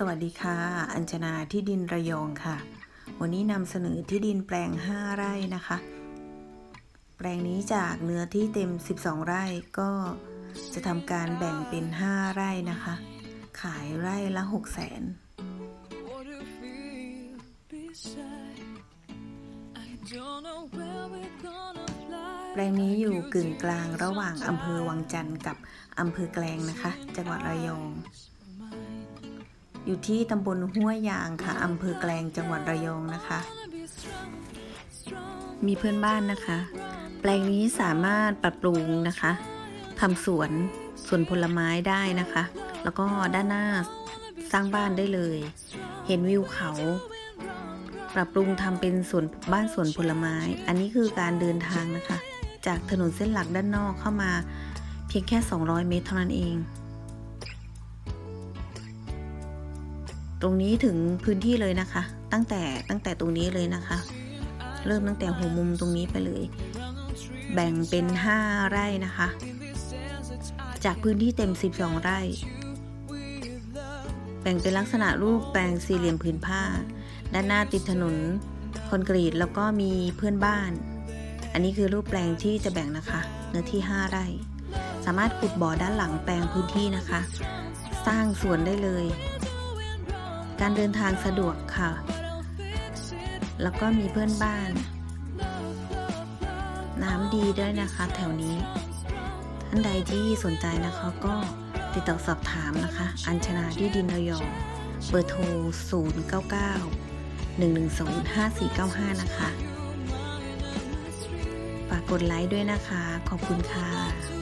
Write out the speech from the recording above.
สวัสดีค่ะ อัญชนาที่ดินระยองค่ะ วันนี้นำเสนอที่ดินแปลง 5 ไร่นะคะ แปลงนี้จากเนื้อที่เต็ม 12 ไร่ก็จะทำการแบ่งเป็น 5 ไร่นะคะ ขายไร่ละ 6 0 0 0 0 0 What if we'll be sad? I don't know where we're gonna fly. แปลงนี้อยู่กึ่งกลางระหว่างอำเภอวังจันทร์กับอำเภอแกลงนะคะ จังหวัดระยอง อยู่ที่ตำบลห้วยยางค่ะอำเภอแกลงจังหวัดระยองนะคะ Wanna be strong, strong. มีเพื่อนบ้านนะคะ แปลงนี้สามารถปรับปรุงนะคะทำสวนสวนผลไม้ได้นะคะ แล้วก็ด้านหน้าสร้างบ้านได้เลย เห็นวิวเขา ปรับปรุงทำเป็นสวนบ้านสวนผลไม้ อันนี้คือการเดินทางนะคะ จากถนนเส้นหลักด้านนอกเข้ามาเพียงแค่ 200 เมตรเท่านั้นเอง ตรงนี้ถึงพื้นที่เลยนะคะ ตั้งแต่ตั้งแต่ตรงนี้เลยนะคะ เริ่มตั้งแต่หัวมุมตรงนี้ไปเลย แบ่งเป็น 5 ไร่นะคะ จากพื้นที่เต็ม 12 ไร่ แบ่งเป็นลักษณะรูปแปลงสี่เหลี่ยมผืนผ้า ด้านหน้าติดถนนคอนกรีตแล้วก็มีเพื่อนบ้าน อันนี้คือรูปแปลงที่จะแบ่งนะคะ เนื้อที่ 5 ไร่ สามารถขุดบ่อด้านหลังแปลงพื้นที่นะคะ สร้างสวนได้เลย การเดินทางสะดวกค่ะ แล้วก็มีเพื่อนบ้าน น้ำดีด้วยนะคะแถวนี้ ท่านใดที่สนใจนะคะก็ติดต่อสอบถามนะคะ อัญชนาที่ดินระยองเบอร์โทร 099 110 5495 นะคะ ฝากกดไลค์ด้วยนะคะ ขอบคุณค่ะ